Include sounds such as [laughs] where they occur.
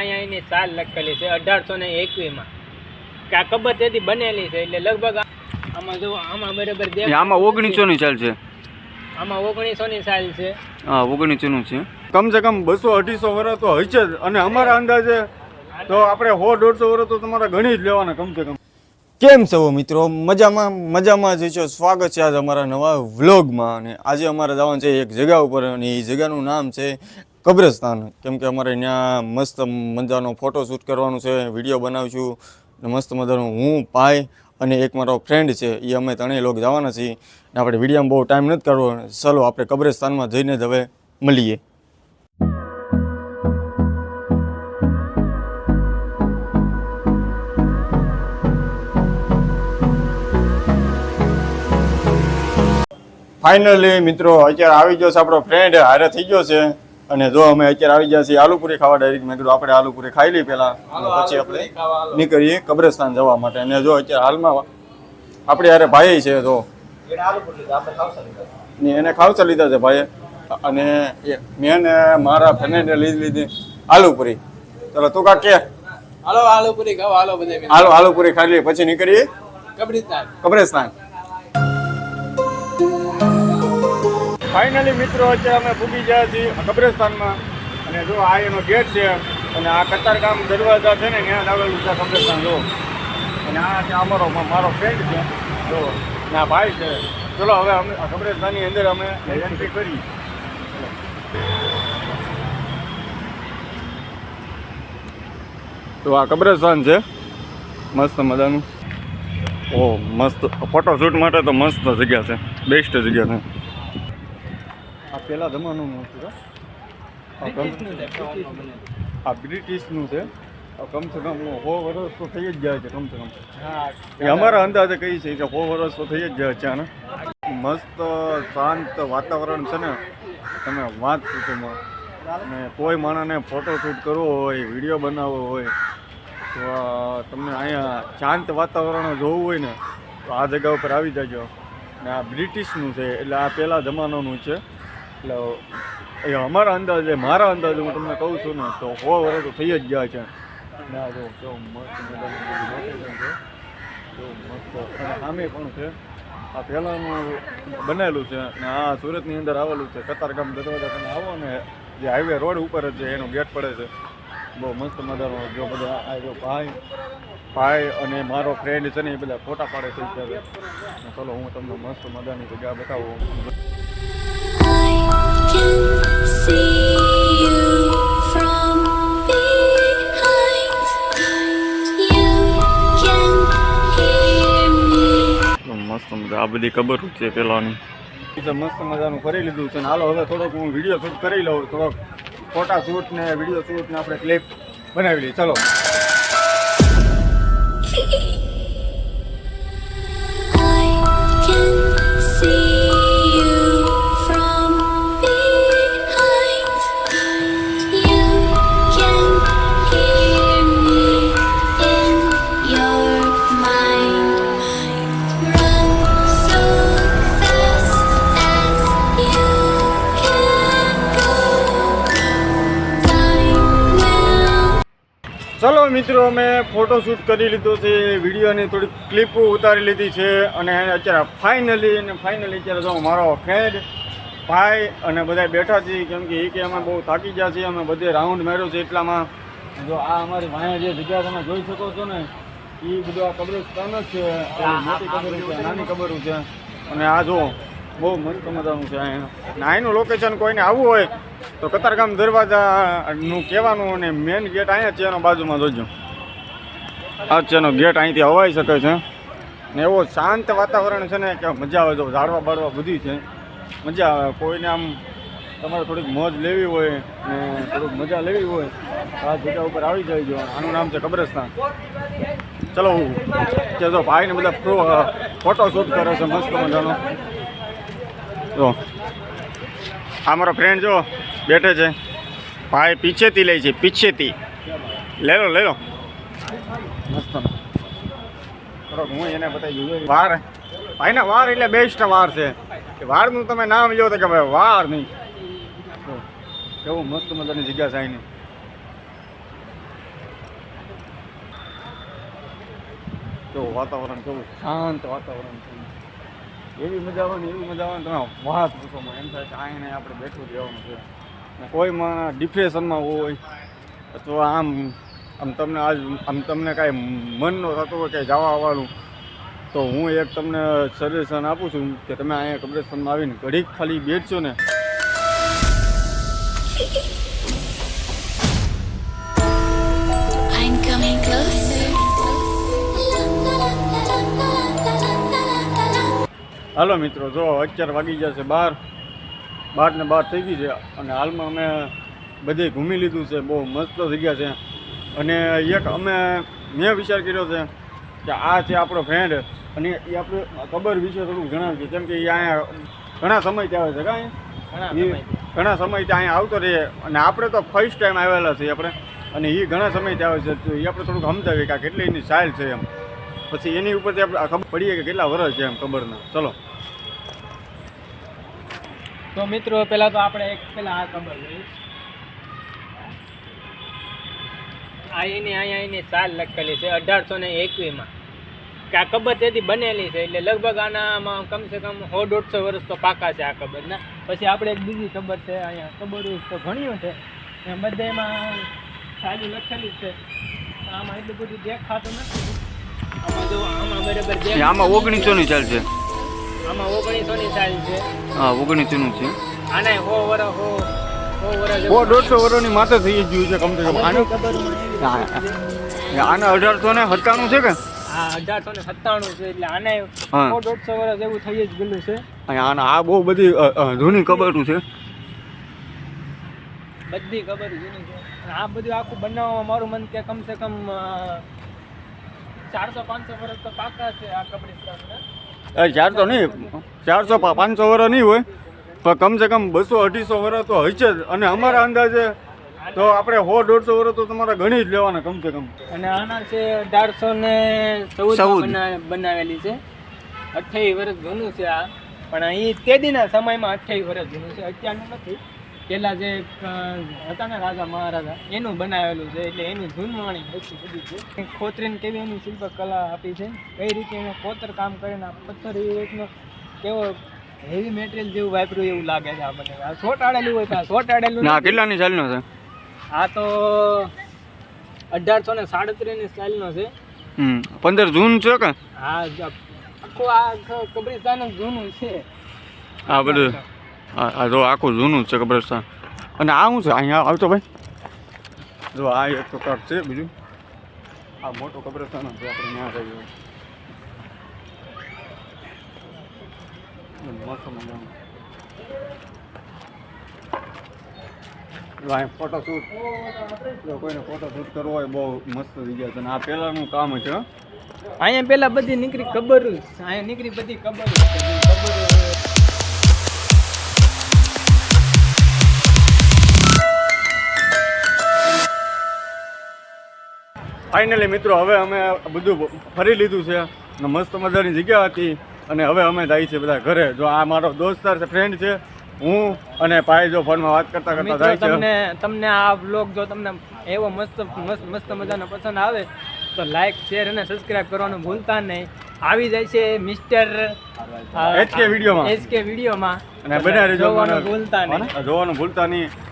અહીંયા એની સાલ લખેલી છે અઢારસો ને એકવીસમાં. કે આ કબર તેથી બનેલી છે? એટલે લગભગ આમાં જો આમાં બરાબર આમાં ઓગણીસો ની ચાલ છે. આમાં ઓગણીસો ની સાલ છે. હા ઓગણીસો નું છે. કમસે કમ બસો અઢીસો વર્ષ તો હશે જ. અને અમારા અંદાજે તો આપણે સો દોઢસો વર્ષ તો તમારે ગણી જ લેવાના કમસે કમ. કેમ છો મિત્રો? મજામાં મજામાં જે છો. સ્વાગત છે આજે અમારા નવા વ્લોગમાં. અને આજે અમારે જવાનું છે એક જગ્યા ઉપર. અને એ જગ્યાનું નામ છે કબ્રસ્તાન. કેમ કે અમારે ત્યાં મસ્ત મજાનો ફોટો શૂટ કરવાનું છે વીડિયો બનાવીશું. મસ્ત મજાનું હું, ભાઈ અને એક મારો ફ્રેન્ડ છે એ અમે ત્રણેય લોકો જવાના છીએ. અને આપણે વિડીયોમાં બહુ ટાઈમ નથી કરવો ચલો, આપણે કબ્રસ્તાનમાં જઈને જ હવે મળીએ. ફાઇનલી મિત્રો, અત્યારે આવી ગયો છે આપણો ફ્રેન્ડ હારે થઈ ગયો છે. અને જો અમે અત્યારે આવી ગયા છીએ આલુપુરી ખાવા ડાયરેક્ટ મેં કીધું આપણે આલુપુરી ખાઈ લઈ પહેલા. પછી આપણે નીકળીએ કબ્રસ્તાન જવા માટે. અને જો અત્યારે હાલમાં આપણે યારે ભાઈ છે જો. એને ખાવસા લીધા. છે ભાઈએ. અને એ- મેં ને મારા ફ્રેન્ડે લીધી લીધી આલુપુરી. ચલો તું કાક કે. હાલો આલુપુરી ખાવ હાલો બધે હાલો આલુપુરી ખાઈ લઈએ પછી નીકળીએ. કબ્રિસ્તાન. કબ્રસ્તાન. ફાઇનલી મિત્રો, અત્યારે અમે પૂગી ગયા છીએ કબ્રસ્તાનમાં. અને જો આ એનો ગેટ છે, અને આ કતારગામ દરવાજા છે ને, ત્યાં જ આવેલું છે કબ્રસ્તાન, જો. અને આ છે અમારો મારો ફ્રેન્ડ છે, જો. ના ભાઈ છે. ચલો, હવે અમે કબ્રસ્તાનની અંદર અમે એન્ટ્રી કરી. તો આ કબ્રસ્તાન છે. મસ્ત મજાનું. ઓ, મસ્ત. ફોટોશૂટ માટે તો મસ્ત જગ્યા છે. બેસ્ટ જગ્યા છે. આ પહેલાં જમાનાનું હતું આ બ્રિટિશનું છે. કમ કમસે કમ સો વર્ષ તો થઈ જ જાય છે કમસે કમ. એ અમારા અંદાજે કઈ છે કે સો વર્ષ તો થઈ જ જાય છે આને. મસ્ત શાંત વાતાવરણ છે ને. તમે વાત પૂછોમાં અને કોઈ માણસને ફોટો શૂટ કરવો હોય વીડિયો બનાવવો હોય તો તમને અહીંયા શાંત વાતાવરણ જોવું હોય ને તો આ જગ્યા ઉપર આવી જજો. ને આ બ્રિટિશનું છે એટલે આ પહેલાં જમાનાનું છે. એટલે એ અમારા અંદાજે, મારા અંદાજે હું તમને કહું છું ને, તો સો વર્ષ તો થઈ જ ગયા છે. ને, જો, કેવું મસ્ત મજાનું છે. મસ્ત. અને સામે પણ છે. આ પહેલાંનું બનેલું છે ને આ સુરતની અંદર આવેલું છે, કતારગામ દરવાજા. તમે આવો ને, જે હાઈવે રોડ ઉપર જ છે, એનો ગેટ પડે છે. બહુ મસ્ત મજાનો જો બધા આ જો ભાઈ ભાઈ અને મારો ફ્રેન્ડ છે ને, એ બધા ફોટા પાડે છે ચલો, હું તમને મસ્ત મજાની જગ્યા બતાવું. આ બધી ખબર છે પેલાની. મસ્ત મજાનું કરી લીધું છે ને હાલો હવે થોડોક હું વીડિયો શૂટ કરી લઉં થોડોક ફોટા શૂટ ને વીડિયો શૂટ ને આપણે ક્લિપ બનાવી લઈએ. ચલો. [laughs] I can see મિત્રો અમે ફોટોશૂટ કરી લીધો છે વિડીયોની થોડીક ક્લિપ ઉતારી લીધી છે અને અત્યારે ફાઇનલી અને ફાઇનલી અત્યારે જો મારો ફ્રેન્ડ ભાઈ અને બધા બેઠા છીએ કેમ કે એ કે અમે બહુ થાકી ગયા છીએ અમે બધે રાઉન્ડ માર્યો છે એટલામાં. જો આ અમારી વાયા જે જગ્યા તમે જોઈ શકો છો ને એ બધું આ કબ્રસ્તાન જ છે મોટી કબર છે નાની કબર છે. અને આ જો બહુ મસ્ત મજાનું છે અહીંયા. અને લોકેશન કોઈને આવવું હોય તો કતારગામ દરવાજાનું કહેવાનું અને મેઇન ગેટ અહીંયા છે, એનો બાજુમાં જોજો. આ છે, એનો ગેટ અહીંથી હવાઈ શકે છે. ને એવો શાંત વાતાવરણ છે ને કે મજા આવે તો ઝાડવા બાળવા બધી છે. મજા આવે. કોઈને આમ તમારે થોડીક મોજ લેવી હોય ને થોડીક મજા લેવી હોય, આ જગ્યા ઉપર આવી જાય જો. આનું નામ છે કબ્રસ્તાન. ચલો કે જો ભાઈને બધા ફોટો શૂટ કરે છે, મસ્ત મજાનો. જો. આ મારો ફ્રેન્ડ જો બેઠે છે. ભાઈ પીછેથી લઈ છે, પીછેથી. લઈ લો લઈ લો મસ્ત હું એને બતાવી વાર. ભાઈના વાર એટલે બેસ્ટ વાર છે. વારનું તમે નામ લ્યો તો કે ભાઈ વાર નહીં. કેવું મસ્ત મજાની જગ્યા છે અહીંની કેવું વાતાવરણ, કેવું શાંત વાતાવરણ છે. એવી મજા આવે ને એવી મજા આવે ને તમે વાત પૂછો એમ થાય કે આને આપણે બેઠું રહેવાનું છે. કોઈમાં ડિપ્રેશનમાં હોય અથવા આમ આમ તમને આજ આમ તમને કાંઈ મન ન થતું હોય કે જવા આવવાનું તો હું એક તમને સજેશન આપું છું કે તમે અહીંયા કબ્રસ્તાનમાં આવીને ઘડીક ખાલી બેસજો ને. હાલો મિત્રો જો અત્યારે વાગી જશે બાર. બાર ને બાર થઈ ગઈ છે. અને હાલમાં અમે બધે ઘૂમી લીધું છે. બહુ મસ્ત જગ્યા છે. અને એક અમે મેં વિચાર કર્યો છે કે આ છે આપણો ફ્રેન્ડ અને એ આપણે ખબર વિશે થોડુંક જણાવજો. કેમ કે એ અહીંયા ઘણા સમયથી આવે છે કાંઈ? ઘણા સમયથી. અહીંયા આવતો રહે. અને આપણે તો ફર્સ્ટ ટાઈમ આવેલા છીએ આપણે. અને એ ઘણા સમયથી આવે છે. તો એ આપણે થોડુંક સમજાવીએ કે કેટલી એની સ્ટાઇલ છે એમ. પછી એની ઉપરથી આપણે ખબર પડીએ કે કેટલા વર્ષ છે એમ ખબર ના. ચલો. તો મિત્રો, પહેલાં તો આપણે એક, પહેલાં આ ખબર લઈએ એની અહીંયા એની સાલ લખેલી છે, અઢારસો ને એકવીસમાં કે આ કબર તેથી બનેલી છે, એટલે લગભગ આનામાં કમસે કમ સો દોઢસો વર્ષ તો પાકા છે આ કબરના પછી આપણે એક બીજી કબર છે, અહીંયા કબર તો ઘણીઓ છે. એ બધામાં સાલી લખેલી છે. આમાં એટલું બધું દેખાતું નથી. આમાં જો આમાં બરાબર. આમાં ઓગણીસોની ચાલ છે આમાં ઓગણીસો ની સાલ છે. હા ઓગણીસોનું છે. આને હો વર હો હો સો દોઢસો વર્ષની માથે થઈ ગયું છે કમ સે કમ. આનું આને અઢારસો ને સત્તાણું છે કે? આ અઢારસો ને સત્તાણું છે એટલે આને સો દોઢસો વર્ષ એવું થઈ જ ગયેલું છે. આને આ બહુ બધી જૂની કબરું છે. બધી ખબર જૂની છે. આ બધું આખું બનાવવામાં મારું મન કે કમસે કમ ચારસો પાંચસો વર્ષ તો પાકા છે આ કબ્રિસ્તાનના એ ચારસો નહીં ચારસો પાંચસો વર્ષ નહીં હોય પણ કમસે કમ બસો અઢીસો વર્ષ તો હશે જ. અને અમારા અંદાજે તો આપણે સો દોઢસો વર્ષ તો તમારે ગણી જ લેવાના કમસે કમ. અને આના છે અઢારસો ને ચૌદ. બનાવેલી છે. અઠ્યાવીસ વર્ષ જૂનું છે આ. પણ અહીં તેદીના સમયમાં અઠ્યાવીસ વર્ષ જૂનું છે. અત્યારનું નથી. પેલા જે હતા ને રાજા મહારાજા એનું બનાવેલું છે એટલે એની જૂનવાણી એટલી બધી છે. ખોતરીને કેવી એની શિલ્પ કલા આપી છે કઈ રીતે એને કોતર કામ કરીને આ પથ્થર એ રીતનો કેવો હેવી મટીરિયલ જેવું વાપર્યું એવું લાગે છે આપણને. આ સોટાડેલું હોય તો આ સોટાડેલું ના. કેટલાની ચાલનો છે? આ તો અઢારસો ને સાડત્રીસની સ્ટાઇલનો છે. પંદર જૂન છે કે? હા આખું આ કબ્રિસ્તાન જૂનું છે. આ બધું આ આ જો આખું જૂનું છે કબ્રસ્તાન અને આ શું છે? અહીંયા આવતો ભાઈ. જો આ એક તો કાંક છે બીજું? આ મોટું કબ્રસ્તાન જ છે આપણે ત્યાં રહીએ મસ્ત મજાનું. જો અહીંયા ફોટોશૂટ જો કોઈને ફોટોશૂટ કરવો હોય બહુ મસ્ત જગ્યા છે. અને આ પહેલાંનું કામ છે અહીંયા પેલા બધી નીકળી ખબર અહીંયા નીકળી બધી ખબર છે. ખબર ફાઇનલી મિત્રો હવે અમે બધું ફરી લીધું છે અને મસ્ત મજાની જગ્યા હતી અને હવે અમે જાય છે બધા ઘરે. જો આ મારો દોસ્તાર છે ફ્રેન્ડ છે હું અને ભાઈ જો ફોનમાં વાત કરતા કરતા જાય છે. તમને તમને આ બ્લોગ જો તમને એવો મસ્ત મસ્ત મસ્ત મજાનો પસંદ આવે તો લાઈક શેર અને સબસ્ક્રાઇબ કરવાનું ભૂલતા નહીં. આવી જાય છે મિસ્ટર એચકે વિડીયોમાં. એચકે વિડીયોમાં અને બને જોવાનું ભૂલતા નહીં. જોવાનું ભૂલતા નહીં.